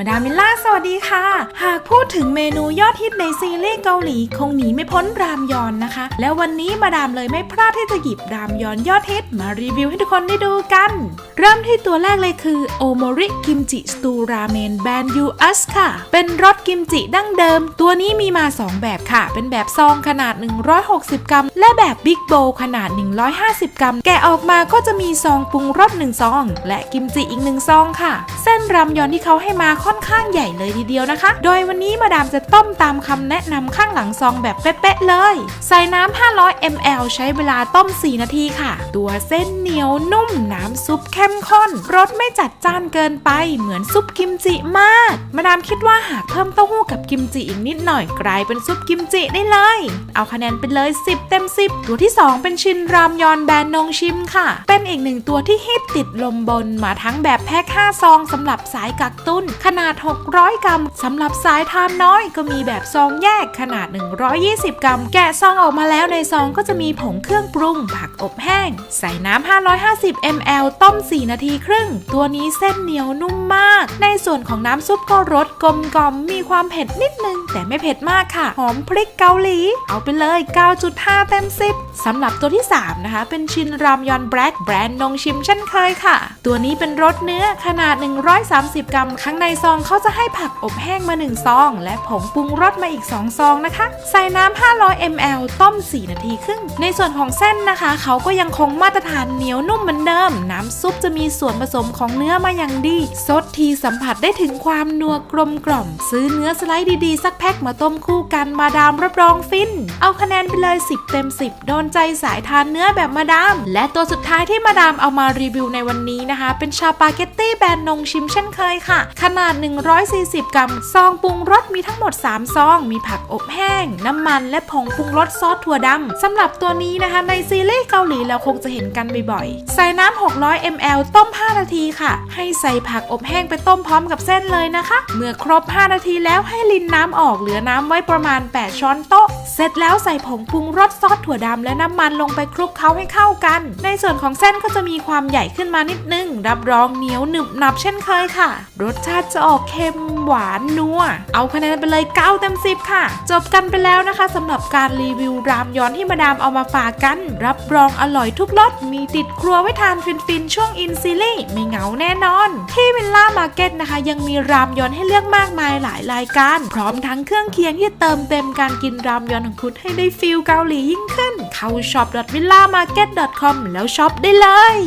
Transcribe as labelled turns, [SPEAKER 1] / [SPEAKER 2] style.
[SPEAKER 1] มาดามมิลล่าสวัสดีค่ะ หากพูดถึงเมนูยอดฮิตในซีรีส์เกาหลี คงหนีไม่พ้นรามยอนนะคะ แล้ววันนี้มาดามเลยไม่พลาดที่จะหยิบรามยอนยอดฮิตมารีวิวให้ทุกคนได้ดูกัน เริ่มที่ตัวแรกเลยคือโอโมริกิมจิสตูราเมนแบรนด์ยูอัสค่ะ เป็นรสกิมจิดั้งเดิม ตัวนี้มีมา 2 แบบค่ะ เป็นแบบซองขนาด 160 กรัม และแบบบิ๊กโบขนาด 150 กรัม แกะออกมาก็จะมีซองปรุงรส1ซอง และกิมจิอีก1ซองค่ะ เส้นรามยอนที่เขาให้มาค่อนข้างใหญ่เลยทีเดียวนะคะ โดยวันนี้มาดามจะต้มตามคำแนะนำข้างหลังซองแบบเป๊ะๆเลย ใส่น้ำ500 ml ใช้เวลาต้ม 4 นาทีค่ะ ตัวเส้นเหนียวนุ่มน้ำซุปเข้มข้นรสไม่จัดจ้านเกินไปเหมือนซุปกิมจิมาก มาดามคิดว่าหากเพิ่มเต้าหู้กับกิมจิอีกนิดหน่อยกลายเป็นซุปกิมจิได้เลย เอาคะแนนไปเลย 10 เต็ม 10 ตัวที่ 2 เป็นชินรามยอนแบรนด์นงชิมค่ะ เป็นอีกหนึ่งตัวที่ฮิตติดลมบนมาทั้งแบบแพ็ค5ซองสำหรับสายกักตุนขนาด 600 กรัมสำหรับสายทานน้อยก็มีแบบซองแยกขนาด 120 กรัม แกะซองออกมาแล้วในซองก็จะมีผงเครื่องปรุง ผักอบแห้ง ใส่น้ำ 550 ml ต้ม 4 นาทีครึ่ง ตัวนี้เส้นเหนียวนุ่มมาก ในส่วนของน้ำซุปก็รสกลมกล่อมมีความเผ็ดนิดนึง แต่ไม่เผ็ดมากค่ะ หอมพริกเกาหลี เอาไปเลย 9.5 เต็ม 10สำหรับตัวที่ 3 นะคะ เป็นชินรามยอนแบล็กแบรนด์นงชิมเช่นเคยค่ะ ตัวนี้เป็นรสเนื้อขนาด 130 กรัมข้างในซองเขาจะให้ผักอบแห้งมา 1 ซอง และผงปรุงรสมาอีก 2 ซองนะคะ ใส่น้ำ 500 ml ต้ม 4 นาทีครึ่ง ในส่วนของเส้นนะคะ เขาก็ยังคงมาตรฐานเหนียวนุ่มเหมือนเดิม น้ำซุปจะมีส่วนผสมของเนื้อมาอย่างดีซดทีสัมผัสได้ถึงความนัวกลมกล่อม ซื้อเนื้อสไลด์ดีๆ สักแพ็คมาต้มคู่กันมาดามรับรองฟิน เอาคะแนนไปเลย 10 เต็ม 10 โดนใจสายทานเนื้อแบบมาดาม และตัวสุดท้ายที่มาดามเอามารีวิวในวันนี้นะคะ เป็นชาปาเกตตี้แบรนด์นงชิมเช่นเคยค่ะขนาด140 กรัม ซองปรุงรสมีทั้งหมด 3 ซอง มีผักอบแห้ง น้ำมันและผงปรุงรสซอสถั่วดำสำหรับตัวนี้นะคะ ในซีรีส์เกาหลีเราคงจะเห็นกันบ่อยๆ ใส่น้ำ 600 ml ต้ม 5 นาทีค่ะ ให้ใส่ผักอบแห้งไปต้มพร้อมกับเส้นเลยนะคะ เมื่อครบ 5 นาทีแล้วให้ลินน้ำออกเหลือน้ำไว้ประมาณ 8 ช้อนโต๊ะ เสร็จแล้วใส่ผงปรุงรสซอสถั่วดำและน้ำมันลงไปคลุกเคล้าให้เข้ากัน ในส่วนของเส้นก็จะมีความใหญ่ขึ้นมานิดนึง รับรองเหนียวหนึบหนับเช่นเคยค่ะ รสชาติจะออกเค็ม หวานนัว เอาคะแนนไปเลย 9 เต็ม 10 ค่ะ จบกันไปแล้วนะคะสำหรับการรีวิวรามย้อนที่มาดามเอามาฝากกัน รับรองอร่อยทุกรสมีติดครัวไว้ทานฟินๆ ช่วงอินซีรีส์ไม่เหงาแน่นอน ที่วิลล่ามาร์เก็ตนะคะ ยังมีรามยอนให้เลือกมากมายหลายรายการ พร้อมทั้งเครื่องเคียงที่เติมเต็มการกินรามยอนของคุณให้ได้ฟีลเกาหลียิ่งขึ้น เข้า shop villamarket com แล้วช็อปได้เลย